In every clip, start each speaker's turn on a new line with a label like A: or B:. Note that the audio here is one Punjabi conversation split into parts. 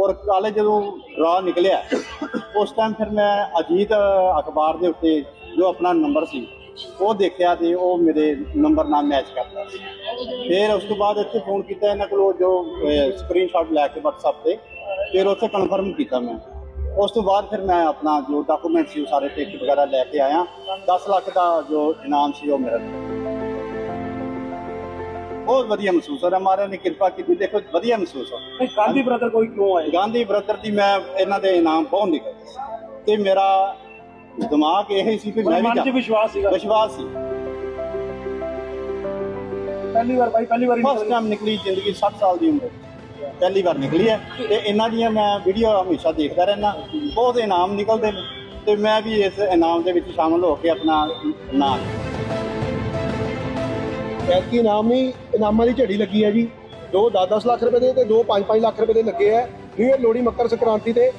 A: ਔਰ ਕੱਲ ਜਦੋਂ ਰਾਹ ਨਿਕਲਿਆ, ਉਸ ਟਾਈਮ ਫਿਰ ਮੈਂ ਅਜੀਤ ਅਖਬਾਰ ਦੇ ਉੱਤੇ ਜੋ ਆਪਣਾ ਨੰਬਰ ਸੀ, ਉਹ ਦੇਖਿਆ ਤੇ ਉਹ ਮੇਰੇ ਨੰਬਰ ਨਾਲ ਮੈਚ ਕਰਦਾ ਸੀ। ਫਿਰ ਉਸ ਤੋਂ ਬਾਅਦ ਇੱਥੇ ਫੋਨ ਕੀਤਾ ਇਹਨਾਂ ਕੋਲੋਂ ਜੋ ਸਕਰੀਨਸ਼ਾਟ ਲੈ ਕੇ WhatsApp ਤੇ, ਫਿਰ ਉੱਥੇ ਕਨਫਰਮ ਕੀਤਾ ਮੈਂ। ਉਸ ਤੋਂ ਬਾਅਦ ਫਿਰ ਮੈਂ ਆਪਣਾ ਜੋ ਡਾਕੂਮੈਂਟ ਸੀ ਉਹ ਸਾਰੇ ਟਿਕਟ ਵਗੈਰਾ ਲੈ ਕੇ ਆਇਆ। 10 ਲੱਖ ਦਾ ਜੋ ਇਨਾਮ ਸੀ ਉਹ ਮੇਰਾ। ਬਹੁਤ ਵਧੀਆ ਮਹਿਸੂਸ ਹੋ ਰਿਹਾ। ਮਹਾਰਾਜ ਨੇ ਕਿਰਪਾ ਕੀਤੀ। ਦੇਖੋ ਵਧੀਆ ਮਹਿਸੂਸ ਹੋ ਰਿਹਾ।
B: ਗਾਂਧੀ ਬ੍ਰਦਰ ਕੋਈ ਕਿਉਂ ਆਏ?
A: ਗਾਂਧੀ ਬ੍ਰਦਰ ਦੀ ਮੈਂ ਇਹਨਾਂ ਦੇ ਇਨਾਮ ਬਹੁਤ ਨਿਕਲਦੇ ਸੀ। ਤੇ ਮੇਰਾ ਦਿਮਾਗ ਇਹ ਸੀ ਕਿ ਮੈਂ ਵੀ
B: ਮਨ 'ਚ
A: ਜਾ-
B: ਵਿਸ਼ਵਾਸ ਸੀਗਾ।
A: ਵਿਸ਼ਵਾਸ ਸੀ।
B: ਪਹਿਲੀ ਵਾਰ ਬਾਈ ਪਹਿਲੀ ਵਾਰ
A: ਫਸਟ ਟਾਈਮ ਨਿਕਲੀ ਜ਼ਿੰਦਗੀ 60 ਸਾਲ ਦੀ ਉਮਰ। ਪਹਿਲੀ ਵਾਰ ਨਿਕਲੀ ਹੈ। ਤੇ ਇਹਨਾਂ ਦੀਆਂ ਮੈਂ ਵੀਡੀਓ ਹਮੇਸ਼ਾ ਦੇਖਦਾ ਰਹਿਣਾ ਬਹੁਤ ਇਨਾਮ ਨਿਕਲਦੇ ਨੇ। ਤੇ ਮੈਂ ਵੀ ਇਸ ਇਨਾਮ ਦੇ ਵਿੱਚ ਸ਼ਾਮਲ ਹੋ ਕੇ ਆਪਣਾ ਨਾਮ
C: ਐਤਕੀ ਇਨਾਮ ਨਹੀਂ ਇਨਾਮਾਂ ਦੀ ਝੜੀ ਲੱਗੀ ਹੈ ਜੀ। ਦੋ 10-10 ਲੱਖ ਰੁਪਏ ਦੇ ਤੇ ਦੋ 5-5 ਲੱਖ ਰੁਪਏ ਦੇ ਲੱਗੇ ਹੈ। ਨਿਊ ਇਅਰ ਲੋਹੜੀ ਮੱਕਰ ਸੰਕ੍ਰਾਂਤੀ ਤੇ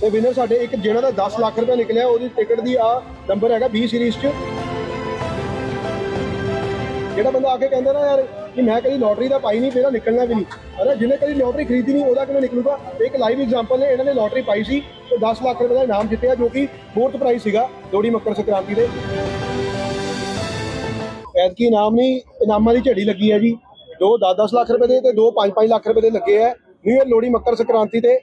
C: ਤੇ ਵਿਨਰ ਸਾਡੇ ਇੱਕ ਜਿਹਨਾਂ ਦਾ 10 ਲੱਖ ਰੁਪਏ ਨਿਕਲਿਆ, ਉਹਦੀ ਟਿਕਟ ਦੀ ਆ ਨੰਬਰ ਹੈਗਾ 20 ਸੀਰੀਜ਼ 'ਚ। ਜਿਹੜਾ ਬੰਦਾ ਆ ਕੇ ਕਹਿੰਦਾ ਨਾ ਯਾਰ ਕਿ ਮੈਂ ਕਦੀ ਲੋਟਰੀ ਦਾ ਪਾਈ ਨਹੀਂ ਮੇਰਾ ਨਿਕਲਣਾ ਵੀ ਨਹੀਂ। ਹਨਾ ਜਿਹਨੇ ਕਦੀ ਲੋਟਰੀ ਖਰੀਦੀ ਨਹੀਂ, ਉਹਦਾ ਕਿਵੇਂ ਨਿਕਲੂਗਾ? ਇੱਕ ਲਾਈਵ ਐਗਜ਼ਾਮਪਲ ਨੇ, ਇਹਨਾਂ ਨੇ ਲੋਟਰੀ ਪਾਈ ਸੀ ਤੇ 10 ਲੱਖ ਰੁਪਏ ਦਾ ਇਨਾਮ ਜਿੱਤਿਆ ਜੋ ਕਿ ਫੋਰਥ ਪ੍ਰਾਈਜ਼ ਸੀਗਾ ਲੋਹੜੀ ਮੱਕਰ ਸੰਕ੍ਰਾਂਤੀ ਦੇ ਐਤਕੀ ਇਨਾਮ ਨਹੀਂ, ਇਨਾਮਾਂ ਦੀ ਝੜੀ ਲੱਗੀ ਹੈ ਜੀ। ਦੋ 10-10 ਲੱਖ ਰੁਪਏ ਦੇ ਤੇ ਦੋ 5-5 ਲੱਖ ਰੁਪਏ ਦੇ ਲੱਗੇ ਹੈ। ਨਿਊ ਇਅਰ ਲੋਹੜੀ, ਮੱਕਰ ਸੰਕ੍ਰਾਂਤੀ ਤੇ।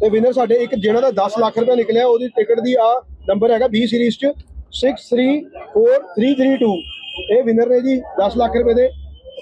C: ਤੇ ਵਿਨਰ ਸਾਡੇ ਇੱਕ ਜਿਹਨਾਂ ਦਾ 10 ਲੱਖ ਰੁਪਏ ਨਿਕਲਿਆ, ਉਹਦੀ ਟਿਕਟ ਦੀ ਆ ਨੰਬਰ ਹੈਗਾ 20 ਸੀਰੀਜ਼ 'ਚ। 634332 ਇਹ ਵਿਨਰ ਨੇ ਜੀ 10 ਲੱਖ ਰੁਪਏ ਦੇ।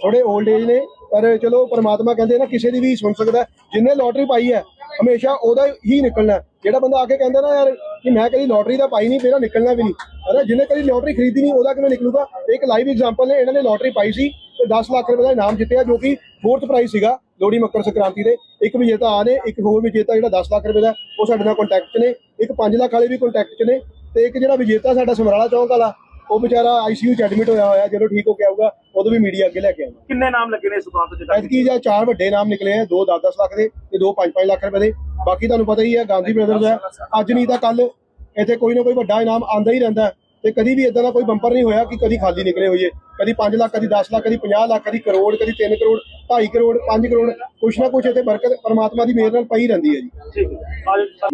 C: ਥੋੜੇ 올ਡ ਏਜ ਨੇ, ਪਰ ਚਲੋ ਪਰਮਾਤਮਾ ਕਹਿੰਦੇ ਨਾ ਕਿਸੇ ਦੀ ਵੀ ਸੁਣ ਸਕਦਾ। ਹੈ। ਜਿਹਨੇ ਲੋਟਰੀ ਪਾਈ ਹੈ, ਹਮੇਸ਼ਾ ਉਹਦਾ ਹੀ ਨਿਕਲਣਾ। ਜਿਹੜਾ ਬੰਦਾ ਆ ਕੇ ਕਹਿੰਦਾ ਨਾ ਯਾਰ ਕਿ ਮੈਂ ਕਦੀ ਲੋਟਰੀ ਦਾ ਪਾਈ ਨਹੀਂ ਮੇਰਾ ਨਿਕਲਣਾ ਵੀ ਨਹੀਂ। ਹਨਾ ਜਿਹਨੇ ਕਦੀ ਲੋਟਰੀ ਖਰੀਦੀ ਨਹੀਂ ਉਹਦਾ ਕਿਵੇਂ ਨਿਕਲੂਗਾ? ਇੱਕ ਲਾਈਵ ਐਗਜ਼ਾਮਪਲ ਨੇ ਇਹਨਾਂ ਨੇ ਲੋਟਰੀ ਪਾਈ ਸੀ ਤੇ 10 ਲੱਖ ਰੁਪਏ ਦਾ ਇਨਾਮ ਜਿੱਤਿਆ ਜੋ ਕਿ ਫੋਰਥ ਪ੍ਰਾਈਜ਼ ਸੀਗਾ ਲੋਹੜੀ ਮੱਕਰ ਸੰਕ੍ਰਾਂਤੀ ਦੇ। ਇੱਕ ਵਿਜੇਤਾ ਆ ਨੇ ਇੱਕ ਹੋਰ ਵਿਜੇਤਾ ਜਿਹੜਾ 10 ਲੱਖ ਰੁਪਏ ਦਾ ਉਹ ਸਾਡੇ ਨਾਲ ਕੰਟੈਕਟ 'ਚ ਨੇ। ਇੱਕ 5 ਲੱਖ ਵਾਲੇ ਵੀ ਕੰਟੈਕਟ 'ਚ ਨੇ ਤੇ ਇੱਕ ਜਿਹੜਾ ਵਿਜੇਤਾ ਸਾਡਾ ਸਮਰਾਲਾ ਚੌਂਕ ਵਾਲਾ ਉਹ ਵਿਚਾਰਾ ਆਈਸੀਯੂ 'ਚ ਐਡਮਿਟ ਹੋਇਆ ਹੋਇਆ ਜਦੋਂ ਠੀਕ ਹੋ ਕੇ ਆਊਗਾ ਉਦੋਂ ਵੀ ਮੀਡੀਆ ਅੱਗੇ ਲੈ ਕੇ ਆਵਾਂਗੇ
B: ਕਿੰਨੇ ਨਾਮ ਲੱਗੇ ਨੇ ਇਸ ਦੁਕਾਨ ਤੇ
C: ਐਤਕੀ ਜਾਂ ਚਾਰ ਵੱਡੇ ਨਾਮ ਨਿਕਲੇ ਆ ਦੋ 10-10 ਲੱਖ ਦੇ ਤੇ ਦੋ 5-5 ਲੱਖ ਰੁਪਏ ਦੇ। ਬਾਕੀ ਤੁਹਾਨੂੰ ਪਤਾ ਹੀ ਹੈ ਗਾਂਧੀ ਬ੍ਰਦਰਜ਼ ਹੈ। ਅੱਜ ਨਹੀਂ ਤਾਂ ਕੱਲ ਇੱਥੇ ਕੋਈ ਨਾ ਕੋਈ ਵੱਡਾ ਇਨਾਮ ਆਂਦਾ ਹੀ ਰਹਿੰਦਾ ਤੇ ਕਦੀ ਵੀ ਇਦਾਂ ਦਾ ਕੋਈ ਬੰਪਰ ਨਹੀਂ ਹੋਇਆ ਕਿ ਕਦੀ ਖਾਲੀ ਨਿਕਲੇ ਹੋਈਏ। ਕਦੀ 5 ਲੱਖ ਕਦੀ 10 ਲੱਖ ਕਦੀ 50 ਲੱਖ ਕਦੀ ਕਰੋੜ ਕਦੀ 3 ਕਰੋੜ 2.5 ਕਰੋੜ 5 ਕਰੋੜ ਕੁਛ ਨਾ ਕੁਛ ਇੱਥੇ ਬਰਕਤ ਪਰਮਾਤਮਾ ਦੀ ਮਿਹਰ ਨਾਲ ਪਈ ਰਹਿੰਦੀ ਹੈ ਜੀ।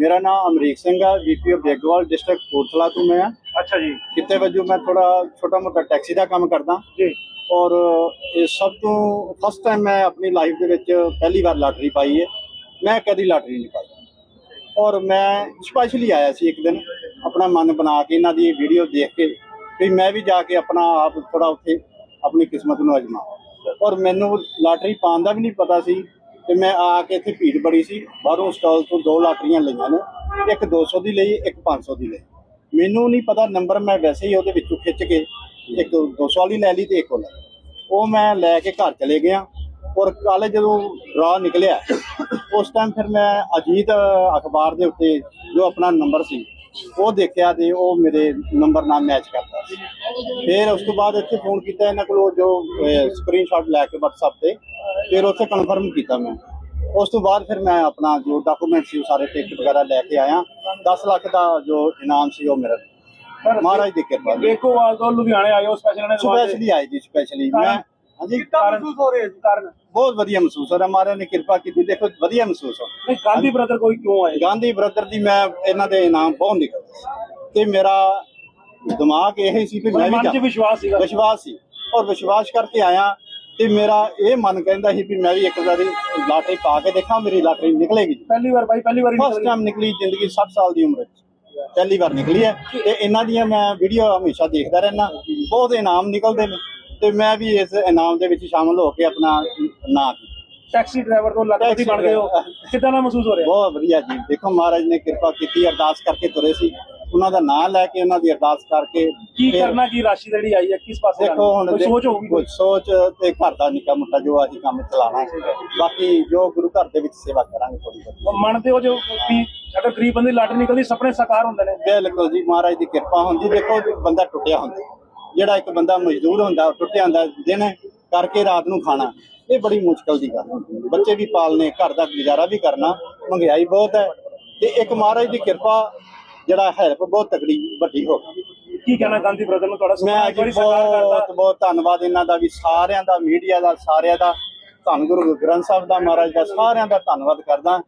A: ਮੇਰਾ ਨਾਮ ਅਮਰੀਕ ਸਿੰਘ ਹੈ VP of Begwal district Kapurthala ਤੋਂ ਮੈਂ
B: ਅੱਛਾ ਜੀ।
A: ਕਿਤੇ ਵਜੋਂ ਮੈਂ ਥੋੜਾ ਛੋਟਾ ਮੋਟਾ ਟੈਕਸੀ ਦਾ ਕੰਮ ਕਰਦਾ।
B: ਜੀ।
A: ਔਰ ਇਹ ਸਭ ਤੋਂ ਫਸਟ ਟਾਈਮ ਮੈਂ ਆਪਣੀ ਲਾਈਫ ਦੇ ਵਿੱਚ ਪਹਿਲੀ ਵਾਰ ਲਾਟਰੀ ਪਾਈ ਹੈ। ਮੈਂ ਕਦੀ ਲਾਟਰੀ ਨਹੀਂ ਪਾਈ। ਔਰ ਮੈਂ ਸਪੈਸ਼ਲੀ ਆਇਆ ਸੀ ਇੱਕ ਦਿਨ, ਆਪਣਾ ਮਨ ਬਣਾ ਕੇ ਇਹਨਾਂ ਦੀ ਵੀਡੀਓ ਦੇਖ ਕੇ, ਵੀ ਮੈਂ ਵੀ ਜਾ ਕੇ ਆਪਣਾ ਆਪ ਥੋੜਾ ਉੱਥੇ ਆਪਣੀ ਕਿਸਮਤ ਨੂੰ ਅਜਮਾਵਾਂ। ਔਰ ਮੈਨੂੰ ਲਾਟਰੀ ਪਾਉਣ ਦਾ ਵੀ ਨਹੀਂ ਪਤਾ ਸੀ ਤੇ ਮੈਂ ਆ ਕੇ ਇੱਥੇ ਭੀੜ ਬੜੀ ਸੀ। ਬਾਹਰੋਂ ਸਟਾਲ ਤੋਂ ਦੋ ਲਾਟਰੀਆਂ ਲਈਆਂ ਨੇ, ਇੱਕ 200 ਦੀ ਲਈ, ਇੱਕ 500 ਦੀ ਲਈ। ਮੈਨੂੰ ਨਹੀਂ ਪਤਾ ਨੰਬਰ, ਮੈਂ ਵੈਸੇ ਹੀ ਉਹਦੇ ਵਿੱਚੋਂ ਖਿੱਚ ਕੇ ਇੱਕ 200 ਵਾਲੀ ਲੈ ਲਈ ਤੇ ਇੱਕ ਉਹ ਲੈ ਲਈ। ਉਹ ਮੈਂ ਲੈ ਕੇ ਘਰ ਚਲੇ ਗਿਆ। ਔਰ ਕੱਲ ਜਦੋਂ ਡਰਾ ਨਿਕਲਿਆ ਉਸ ਟਾਈਮ ਫਿਰ ਮੈਂ ਅਜੀਤ ਅਖਬਾਰ ਦੇ ਉੱਤੇ ਜੋ ਆਪਣਾ ਨੰਬਰ ਸੀ ਉਹ ਦੇਖਿਆ ਤੇ ਉਹ ਮੇਰੇ ਨੰਬਰ ਨਾਲ ਮੈਚ ਕਰਦਾ ਸੀ। ਫਿਰ ਉਸ ਤੋਂ ਬਾਅਦ ਇੱਥੇ ਫੋਨ ਕੀਤਾ ਇਹਨਾਂ ਕੋਲੋਂ ਜੋ ਸਕਰੀਨਸ਼ਾਟ ਲੈ ਕੇ WhatsApp ਤੇ ਫਿਰ ਉੱਥੇ ਕਨਫਰਮ ਕੀਤਾ ਮੈਂ। ਉਸ ਤੋਂ ਬਾਅਦ ਫਿਰ ਮੈਂ ਆਪਣਾ ਜੋ ਡਾਕੂਮੈਂਟ ਸੀ ਉਹ ਸਾਰੇ ਟਿਕਟ ਵਗੈਰਾ ਲੈ ਕੇ ਆਇਆ। 10 ਲੱਖ ਦਾ ਜੋ ਇਨਾਮ ਸੀ ਉਹ ਮੇਰਾ। ਮਹਾਰਾਜ ਦੀ ਕਿਰਪਾ
B: ਬੇਕੋਵਾਲ ਤੋਂ ਲੁਧਿਆਣੇ ਆਏ ਹੋ ਸਪੈਸ਼ਲ ਨੇ
A: ਸਪੈਸ਼ਲੀ ਆਏ ਜੀ ਸਪੈਸ਼ਲੀ ਮੈਂ ਹਾਂਜੀ
B: ਕਾਰਨ ਮਹਿਸੂਸ ਹੋ ਰਿਹਾ ਕਾਰਨ
A: ਬਹੁਤ ਵਧੀਆ ਮਹਿਸੂਸ ਹੋ ਰਿਹਾ। ਮਹਾਰਾਜ ਨੇ ਕਿਰਪਾ ਕੀਤੀ ਦੇਖੋ ਵਧੀਆ ਮਹਿਸੂਸ ਹੋ ਰਿਹਾ।
B: ਨਹੀਂ ਗਾਂਧੀ ਬ੍ਰਦਰ ਕੋਈ ਕਿਉਂ ਆਏ?
A: ਗਾਂਧੀ ਬ੍ਰਦਰ ਦੀ ਮੈਂ ਇਹਨਾਂ ਦੇ ਇਨਾਮ ਬਹੁਤ ਨਿਕਲਦੇ ਤੇ ਮੇਰਾ ਦਿਮਾਗ ਇਹ ਸੀ ਕਿ ਮੈਂ ਵੀ
B: ਮਨ 'ਚ
A: ਜਾ-
B: ਵਿਸ਼ਵਾਸ ਸੀਗਾ।
A: ਵਿਸ਼ਵਾਸ ਸੀ। ਔਰ ਵਿਸ਼ਵਾਸ ਕਰਕੇ ਆਇਆ ਤੇ ਮੇਰਾ ਇਹ ਮਨ ਕਹਿੰਦਾ ਸੀ ਵੀ ਮੈਂ ਵੀ ਇੱਕ ਵਾਰੀ ਲਾਟਰੀ ਪਾ ਕੇ ਦੇਖਾਂ ਮੇਰੀ ਲਾਟਰੀ ਨਿਕਲੇਗੀ।
B: ਪਹਿਲੀ ਵਾਰ ਬਾਈ ਪਹਿਲੀ ਵਾਰ
A: ਫਸਟ ਟਾਈਮ ਨਿਕਲੀ ਜ਼ਿੰਦਗੀ 60 ਸਾਲ ਦੀ ਉਮਰ ਵਿੱਚ। ਪਹਿਲੀ ਵਾਰ ਨਿਕਲੀ ਹੈ। ਤੇ ਇਹਨਾਂ ਦੀਆਂ ਮੈਂ ਵੀਡੀਓ ਹਮੇਸ਼ਾ ਦੇਖਦਾ ਰਹਿਣਾ ਬਹੁਤ ਇਨਾਮ ਨਿਕਲਦੇ ਨੇ। ਤੇ ਮੈਂ ਵੀ ਇਸ ਇਨਾਮ ਦੇ ਵਿੱਚ ਸ਼ਾਮਲ ਹੋ ਕੇ ਆਪਣਾ ਨਾਂ ਕੀਤਾ।
B: ਟੈਕਸੀ ਡਰਾਈਵਰ ਤੋਂ ਲੱਖਪਤੀ ਬਣ ਗਏ ਹੋ ਕਿੱਦਾਂ ਦਾ ਮਹਿਸੂਸ ਹੋ ਰਿਹਾ?
A: ਬਹੁਤ ਵਧੀਆ ਜੀ। ਦੇਖੋ ਮਹਾਰਾਜ ਨੇ ਕਿਰਪਾ ਕੀਤੀ ਅਰਦਾਸ ਕਰਕੇ ਤੁਰੇ ਸੀ। ਉਹਨਾਂ ਦਾ ਨਾਂ ਲੈ ਕੇ ਉਹਨਾਂ ਦੀ ਅਰਦਾਸ ਕਰਕੇ
B: ਕੀ ਕਰਨਾ ਕੀ ਰਾਸ਼ੀ ਜਿਹੜੀ ਆਈ ਹੈ ਕਿਸ ਪਾਸੇ
A: ਦੇਖੋ ਹੁਣ
B: ਕੋਈ ਸੋਚ ਹੋਊਗੀ
A: ਕੁਝ ਸੋਚ ਤੇ ਘਰ ਦਾ ਨਿੱਕਾ ਮੁੱਟਾ ਜੋ ਅਸੀਂ ਕੰਮ ਚਲਾਣਾ ਹੈ। ਬਾਕੀ ਜੋ ਗੁਰੂ ਘਰ ਦੇ ਵਿੱਚ ਸੇਵਾ ਕਰਾਂਗੇ ਥੋੜੀ ਬਹੁਤੀ।
B: ਮੰਨਦੇ ਹੋ ਜੋ ਵੀ ਅਗਰ ਗਰੀਬ ਬੰਦੇ ਲਾਟਰੀ ਨਿਕਲਦੀ ਸੁਪਨੇ ਸਾਕਾਰ ਹੁੰਦੇ ਨੇ।
A: ਬਿਲਕੁਲ ਜੀ ਮਹਾਰਾਜ ਦੀ ਕਿਰਪਾ ਹੁੰਦੀ। ਦੇਖੋ ਬੰਦਾ ਟੁੱਟਿਆ ਹੁੰਦਾ। ਜਿਹੜਾ ਇੱਕ ਬੰਦਾ ਮਜ਼ਦੂਰ ਹੁੰਦਾ ਟੁੱਟਿਆ ਹੁੰਦਾ ਦਿਨ ਕਰਕੇ ਰਾਤ ਨੂੰ ਖਾਣਾ। ਇਹ ਬੜੀ ਮੁਸ਼ਕਲ ਦੀ ਗੱਲ। ਬੱਚੇ ਵੀ ਪਾਲਨੇ ਘਰ ਦਾ ਗੁਜ਼ਾਰਾ ਵੀ ਕਰਨਾ ਮਹਿੰਗਾਈ ਬਹੁਤ ਹੈ। ਤੇ ਇੱਕ ਮਹਾਰਾਜ ਦੀ ਕਿਰਪਾ ਜਿਹੜਾ ਹੈਲਪ ਬਹੁਤ ਤਕੜੀ ਵੱਡੀ ਹੋ ਗਈ।
B: ਕੀ ਕਹਿਣਾ ਗਾਂਧੀ ਬ੍ਰਦਰ ਨੂੰ? ਤੁਹਾਡਾ
A: ਮੈਂ ਜੀ ਬਹੁਤ ਬਹੁਤ ਧੰਨਵਾਦ ਇਹਨਾਂ ਦਾ ਵੀ ਸਾਰਿਆਂ ਦਾ ਮੀਡੀਆ ਦਾ ਸਾਰਿਆਂ ਦਾ। ਧੰਨ ਗੁਰੂ ਗ੍ਰੰਥ ਸਾਹਿਬ ਦਾ ਮਹਾਰਾਜ ਦਾ ਸਾਰਿਆਂ ਦਾ ਧੰਨਵਾਦ ਕਰਦਾ।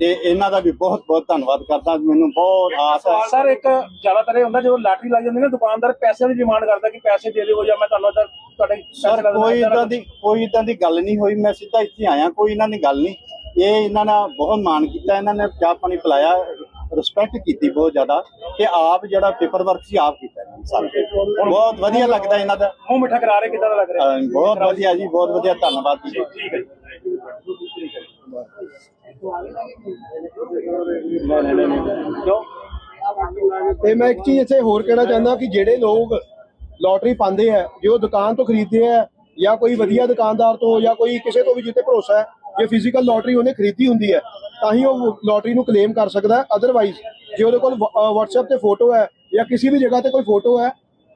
A: ਤੇ ਇਹਨਾਂ ਦਾ ਵੀ ਬਹੁਤ ਬਹੁਤ ਧੰਨਵਾਦ ਕਰਦਾ। ਮੈਨੂੰ ਬਹੁਤ ਆਸ ਹੈ।
B: ਸਰ ਇੱਕ ਜ਼ਿਆਦਾਤਰ ਇਹ ਹੁੰਦਾ ਜਦੋਂ ਲਾਟਰੀ ਲੱਗ ਜਾਂਦੀ ਨਾ ਦੁਕਾਨਦਾਰ ਪੈਸੇ ਦੀ ਡਿਮਾਂਡ ਕਰਦਾ ਕਿ ਪੈਸੇ ਦੇ ਦਿਓ ਜਾਂ ਮੈਂ ਤੁਹਾਨੂੰ ਇੱਧਰ ਤੁਹਾਡੇ
A: ਸਰ ਕੋਈ ਇਦਾਂ ਦੀ ਕੋਈ ਇਦਾਂ ਦੀ ਗੱਲ ਨਹੀਂ ਹੋਈ। ਮੈਂ ਸਿੱਧਾ ਇੱਥੇ ਆਇਆ ਕੋਈ ਇਹਨਾਂ ਦੀ ਗੱਲ ਨਹੀਂ। ਇਹ ਇਹਨਾਂ ਨੇ ਬਹੁਤ ਮਾਣ ਕੀਤਾ ਇਹਨਾਂ ਨੇ ਚਾਹ ਪਾਣੀ ਪਿਲਾਇਆ ਰਿਸਪੈਕਟ ਕੀਤੀ ਬਹੁਤ ਜ਼ਿਆਦਾ ਤੇ ਆਪ ਜਿਹੜਾ ਪੇਪਰ ਵਰਕ ਸੀ ਆਪ ਕੀਤਾ ਸਾਰਾ। ਬਹੁਤ ਵਧੀਆ ਲੱਗਦਾ ਇਹਨਾਂ ਦਾ।
B: ਮੂੰਹ ਮਿੱਠਾ ਕਰਾ ਰਹੇ ਕਿਦਾਂ ਦਾ ਲੱਗ ਰਿਹਾ?
A: ਬਹੁਤ ਵਧੀਆ ਜੀ ਬਹੁਤ ਵਧੀਆ ਧੰਨਵਾਦ ਜੀ।
B: ਠੀਕ ਹੈ
C: ਤੇ ਮੈਂ ਇੱਕ ਚੀਜ਼ ਇੱਥੇ ਹੋਰ ਕਹਿਣਾ ਚਾਹੁੰਦਾ ਕਿ ਜਿਹੜੇ ਲੋਕ ਲੋਟਰੀ ਪਾਉਂਦੇ ਆ, ਜੇ ਉਹ ਦੁਕਾਨ ਤੋਂ ਖਰੀਦਦੇ ਆ ਜਾਂ ਕੋਈ ਵਧੀਆ ਦੁਕਾਨਦਾਰ ਤੋਂ ਜਾਂ ਕੋਈ ਕਿਸੇ ਤੋਂ ਵੀ ਜਿੱਤੇ ਭਰੋਸਾ ਹੈ, ਜੇ ਫਿਜ਼ੀਕਲ ਲੋਟਰੀ ਉਹਨੇ ਖਰੀਦੀ ਹੁੰਦੀ ਹੈ, ਤਾਂ ਹੀ ਉਹ ਲੋਟਰੀ ਨੂੰ ਕਲੇਮ ਕਰ ਸਕਦਾ ਹੈ। ਅਦਰਵਾਈਜ਼ ਜੇ ਉਹਦੇ ਕੋਲ WhatsApp ਤੇ ਫੋਟੋ ਹੈ ਜਾਂ ਕਿਸੇ ਵੀ ਜਗ੍ਹਾ ਤੇ ਕੋਈ ਫੋਟੋ ਹੈ,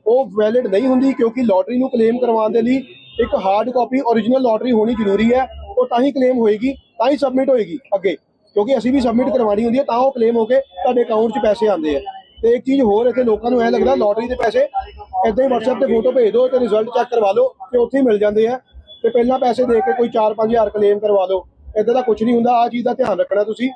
C: ਉਹ ਵੈਲਿਡ ਨਹੀਂ ਹੁੰਦੀ ਕਿਉਂਕਿ ਲੋਟਰੀ ਨੂੰ ਕਲੇਮ ਕਰਵਾਉਣ ਦੇ ਲਈ ਇੱਕ ਹਾਰਡ ਕਾਪੀ origignal ਲੋਟਰੀ ਹੋਣੀ ਜ਼ਰੂਰੀ ਹੈ, ਉਹ ਤਾਂ ਹੀ ਕਲੇਮ ਹੋਏਗੀ। ਤਾਂ ਹੀ ਸਬਮਿਟ ਹੋਏਗੀ ਅੱਗੇ, ਕਿਉਂਕਿ ਅਸੀਂ ਵੀ ਸਬਮਿਟ ਕਰਵਾਉਣੀ ਹੁੰਦੀ ਹੈ, ਤਾਂ ਉਹ ਕਲੇਮ ਹੋ ਕੇ ਤੁਹਾਡੇ ਅਕਾਊਂਟ 'ਚ ਪੈਸੇ ਆਉਂਦੇ ਆ। ਤੇ ਇੱਕ ਚੀਜ਼ ਹੋਰ, ਇੱਥੇ ਲੋਕਾਂ ਨੂੰ ਐ ਲੱਗਦਾ ਲੋਟਰੀ ਦੇ ਪੈਸੇ ਏਦਾਂ ਹੀ WhatsApp ਤੇ ਫੋਟੋ ਭੇਜ ਦਿਓ ਤੇ ਰਿਜ਼ਲਟ ਚੈੱਕ ਕਰਵਾ ਲਓ, ਤੇ ਉੱਥੇ ਹੀ ਮਿਲ ਜਾਂਦੇ ਆ। ਤੇ ਪਹਿਲਾਂ ਪੈਸੇ ਦੇ ਕੇ ਕੋਈ 4-5000 ਕਲੇਮ ਕਰਵਾ ਲਓ ਏਦਾਂ ਦਾ ਕੁਝ ਨਹੀਂ ਹੁੰਦਾ ਆ ਚੀਜ਼ ਦਾ ਧਿਆਨ ਰੱਖਣਾ ਤੁਸੀਂ।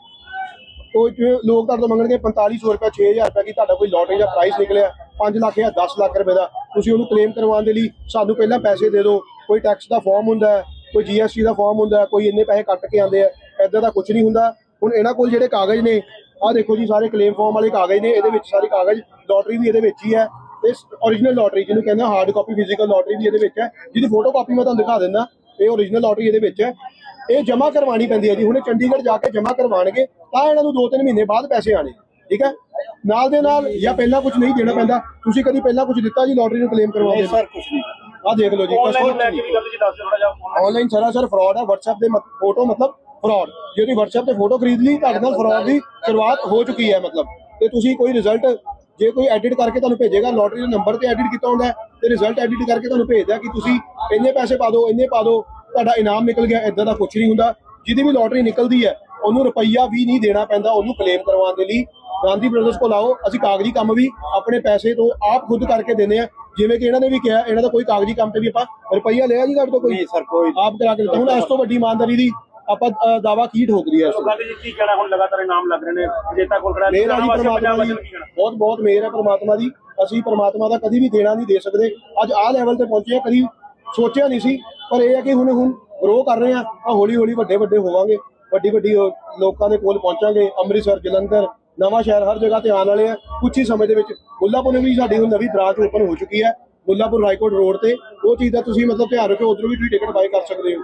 C: ਉਹ ਲੋਕ ਤੁਹਾਡੇ ਤੋਂ ਮੰਗਣਗੇ 4500 ਰੁਪਏ 6000 ਰੁਪਏ ਕੀ ਤੁਹਾਡਾ ਕੋਈ ਲੋਟਰੀ ਦਾ ਪ੍ਰਾਈਸ ਨਿਕਲਿਆ 5 ਲੱਖ ਜਾਂ 10 ਲੱਖ ਰੁਪਏ ਦਾ। ਤੁਸੀਂ ਉਹਨੂੰ ਕਲੇਮ ਕਰਵਾਉਣ ਦੇ ਲਈ ਸਾਨੂੰ ਪਹਿਲਾਂ ਪੈਸੇ ਦੇ ਦਿਓ, ਕੋਈ ਟੈਕਸ ਦਾ ਫਾਰਮ ਹੁੰਦਾ ਹੈ ਕੋਈ ਜੀਐਸਟੀ ਦਾ ਫਾਰਮ ਹੁੰਦਾ, ਕੋਈ ਇੰਨੇ ਪੈਸੇ ਕੱਟ ਕੇ ਆਉਂਦੇ ਆ ਏਦਾਂ ਦਾ ਕੁਝ ਨਹੀਂ ਹੁੰਦਾ। ਹੁਣ ਇਹਨਾਂ ਕੋਲ ਜਿਹੜੇ ਕਾਗਜ਼ ਨੇ, ਆਹ ਦੇਖੋ ਜੀ, ਸਾਰੇ ਕਲੇਮ ਫਾਰਮ ਵਾਲੇ ਕਾਗਜ਼ ਨੇ, ਇਹਦੇ ਵਿੱਚ ਸਾਰੇ ਕਾਗਜ਼ ਲੋਟਰੀ ਵੀ ਇਹਦੇ ਵਿੱਚ ਹੀ ਹੈ। ਤੇ origignal ਲੋਟਰੀ ਜਿਹਨੂੰ ਕਹਿੰਦੇ ਹਾਰਡ ਕਾਪੀ ਫਿਜ਼ੀਕਲ ਲੋਟਰੀ ਵੀ ਇਹਦੇ ਵਿੱਚ ਹੈ। ਜਿਹਦੀ ਫੋਟੋ ਕਾਪੀ ਮੈਂ ਤੁਹਾਨੂੰ ਦਿਖਾ ਦਿੰਦਾ, ਇਹ origignal ਲੋਟਰੀ ਇਹਦੇ ਵਿੱਚ ਹੈ। ਇਹ ਜਮ੍ਹਾਂ ਕਰਵਾਉਣੀ ਪੈਂਦੀ ਹੈ ਜੀ, ਹੁਣੇ ਚੰਡੀਗੜ੍ਹ ਜਾ ਕੇ ਜਮ੍ਹਾਂ ਕਰਵਾਉਣਗੇ, ਤਾਂ ਇਹਨਾਂ ਨੂੰ 2-3 ਮਹੀਨੇ ਬਾਅਦ ਪੈਸੇ ਆਣੇ ਠੀਕ ਹੈ? ਨਾਲ ਦੇ ਨਾਲ ਜਾਂ ਪਹਿਲਾਂ ਕੁਝ ਨਹੀਂ ਦੇਣਾ ਪੈਂਦਾ, ਤੁਸੀਂ ਕਦੀ ਪਹਿਲਾਂ ਕੁਝ ਦਿੱਤਾ ਜੀ ਲੋਟਰੀ ਨੂੰ ਕਲੇਮ ਕਰਵਾਉਂਦੇ
A: ਸਰ ਕੁਝ ਨਹੀਂ।
C: ਆਹ ਦੇਖ ਲਓ ਜੀ
B: ਆਨਲਾਈਨ ਲੈ ਕੇ ਵੀ ਗੱਲ ਜੀ ਦੱਸ ਥੋੜਾ ਜਿਹਾ
C: ਆਨਲਾਈਨ ਸਰਾਸਰ ਫਰਾਡ ਹੈ WhatsApp ਦੇ ਫੋਟੋ ਮਤਲਬ ਫਰਾਡ ਜੇ ਤੁਸੀਂ WhatsApp ਤੇ ਫੋਟੋ ਖਰੀਦ ਲਈ ਤੁਹਾਡੇ ਨਾਲ ਫਰਾਡ ਦੀ ਸ਼ੁਰੂਆਤ ਹੋ ਚੁੱਕੀ ਹੈ ਮਤਲਬ। ਤੇ ਤੁਸੀਂ ਕੋਈ ਰਿਜ਼ਲਟ ਜੇ ਕੋਈ ਐਡਿਟ ਕਰਕੇ ਤੁਹਾਨੂੰ ਭੇਜੇਗਾ ਲੋਟਰੀ ਦੇ ਨੰਬਰ ਤੇ ਐਡਿਟ ਕੀਤਾ ਹੁੰਦਾ ਤੇ ਰਿਜ਼ਲਟ ਐਡਿਟ ਕਰਕੇ ਤੁਹਾਨੂੰ ਭੇਜਦਾ ਕਿ ਤੁਸੀਂ ਇੰਨੇ ਪੈਸੇ ਪਾ ਦਿਓ ਇੰਨੇ ਪਾ ਦਿਓ ਤੁਹਾਡਾ ਇਨਾਮ ਨਿਕਲ ਗਿਆ ਇਦਾਂ ਦਾ ਕੁਝ ਨਹੀਂ ਹੁੰਦਾ। ਜਿਹਦੀ ਵੀ ਲੋਟਰੀ ਨਿਕਲਦੀ ਹੈ ਉਹਨੂੰ ਰੁਪਈਆ ਵੀ ਨਹੀਂ ਦੇਣਾ ਪੈਂਦਾ ਉਹਨੂੰ ਕਲੇਮ ਕਰਵਾਉਣ ਦੇ ਲਈ। ਗਾਂਧੀ ਬ੍ਰਦਰਸ ਕੋਲ ਆਓ ਅਸੀਂ ਕਾਗਜ਼ੀ ਕੰਮ ਵੀ ਆਪਣੇ ਪੈਸੇ ਤੋਂ ਆਪ ਖੁਦ ਕਰਕੇ ਦਿੰਦੇ ਆ ਜਿਵੇਂ ਕਿ ਇਹਨਾਂ ਨੇ ਵੀ ਕਿਹਾ ਇਹਨਾਂ ਦਾ ਕੋਈ ਕਾਗਜ਼ੀ ਕੰਮ ਤੇ ਵੀ ਆਪਾਂ ਰੁਪਈਆ ਲਿਆ ਜੀ ਤੁਹਾਡੇ ਤੋਂ ਕੋਈ?
A: ਨਹੀਂ ਸਰ ਕੋਈ
C: ਆਪ ਕਰਾ ਕੇ ਦਿੱਤਾ। ਹੁਣ ਇਸ ਤੋਂ ਵੱਡੀ ਇਮਾਨਦਾਰੀ ਦੀ ਆਪਾਂ ਦਾਵਾ ਕੀ ਠੋਕਦੀ ਹੈ ਇਸ
B: ਜੀ ਕੀ ਕਹਿਣਾ? ਹੁਣ ਲਗਾਤਾਰ ਇਨਾਮ ਲੱਗ ਰਹੇ ਨੇ। ਵਿਜੇਤਾ ਕੋਲ ਖੜਾ
C: ਮੇਰਾ ਜੀ
B: ਵਾਸਤੇ
C: ਪ੍ਰਮਾਤਮਾ
B: ਪੰਜਾਬ
C: ਦੀ
B: ਵਾਸਤੇ ਕੀ ਕਹਿਣਾ?
C: ਬਹੁਤ ਬਹੁਤ ਮੇਰ ਹੈ ਪ੍ਰਮਾਤਮਾ ਦੀ। ਅਸੀਂ ਪ੍ਰਮਾਤਮਾ ਦਾ ਕਦੀ ਵੀ ਦੇਣਾ ਨਹੀਂ ਦੇ ਸਕਦੇ। ਅੱਜ ਆਹ ਲੈਵਲ ਤੇ ਪਹੁੰਚੇ ਆ ਕਦੀ ਸੋਚਿਆ ਨਹੀਂ ਸੀ। ਪਰ ਇਹ ਹੈ ਕਿ ਹੁਣ ਹੁਣ ਗਰੋ ਕਰ ਰਹੇ ਆ। ਆ ਹੌਲੀ ਹੌਲੀ ਵੱਡੇ ਵੱਡੇ ਹੋਵਾਂਗੇ। ਵੱਡੀ ਵੱਡੀ ਲੋਕਾਂ ਦੇ ਕੋਲ ਪਹੁੰਚਾਂਗੇ। ਅੰਮ੍ਰਿਤਸਰ ਜਲੰਧਰ ਨਵਾਂ ਸ਼ਹਿਰ ਹਰ ਜਗ੍ਹਾ ਤੇ ਆਉਣ ਵਾਲੇ ਆ। ਕੁਝ ਹੀ ਸਮੇਂ ਦੇ ਵਿੱਚ ਮੁੱਲਾਪੁਰ ਵੀ ਸਾਡੀ ਹੁਣ ਨਵੀਂ ਬ੍ਰਾਂਚ ਓਪਨ ਹੋ ਚੁੱਕੀ ਹੈ। ਮੁੱਲਾਪੁਰ ਰਾਏਕੋਟ ਰੋਡ ਤੇ। ਉਹ ਚੀਜ਼ ਦਾ ਤੁਸੀਂ ਮਤਲਬ ਧਿਆਨ ਰੱਖੋ ਉਧਰੋਂ ਵੀ ਤੁਸੀਂ ਟਿਕਟ ਬਾਈ ਕਰ ਸਕਦੇ ਹੋ।